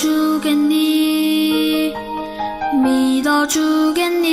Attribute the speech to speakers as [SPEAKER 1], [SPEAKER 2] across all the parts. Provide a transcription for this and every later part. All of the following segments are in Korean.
[SPEAKER 1] 믿어주겠니? 믿어주겠니?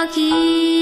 [SPEAKER 1] পাখি